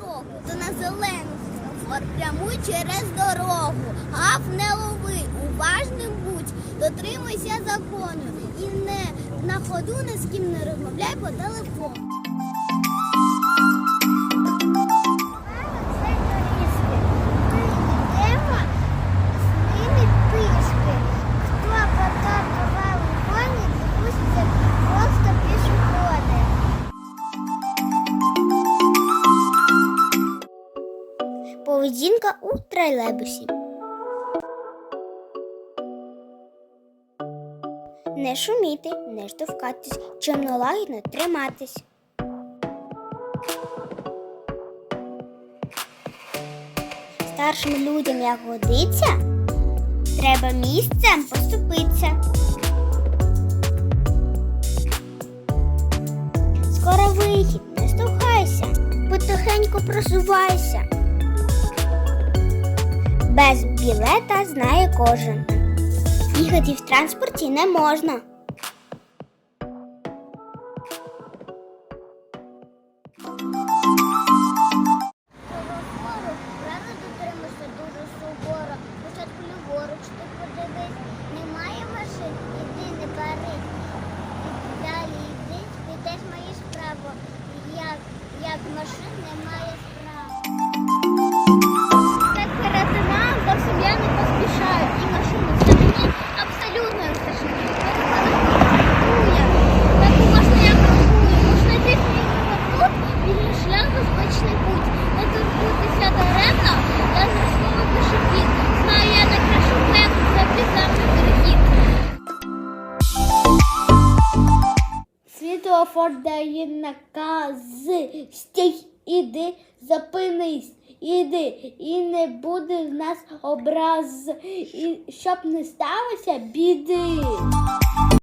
дорогу, то на зелену. Світлофор прямуй через дорогу. Гав не лови, уважним будь, дотримуйся закону. І не на ходу не з ким не розмовляй по телефону. Поведінка у тролейбусі. Не шуміти, не штовхатись, чимно лагідно триматись. Старшим людям, як годиться, треба місцем поступитися. Скоро вихід, не штовхайся, потихеньку просувайся. Без білета знає кожен. Їхати в транспорті не можна. Вільний шлях, безпечний путь. Не турбуйтеся даремно, я зрозуміла пішохід. Знаю я на крашу пеку, завжди завжди перехід. Світлофор дає накази. Стій, іди, зупинись, іди, і не буде в нас образ. І щоб не сталося біди.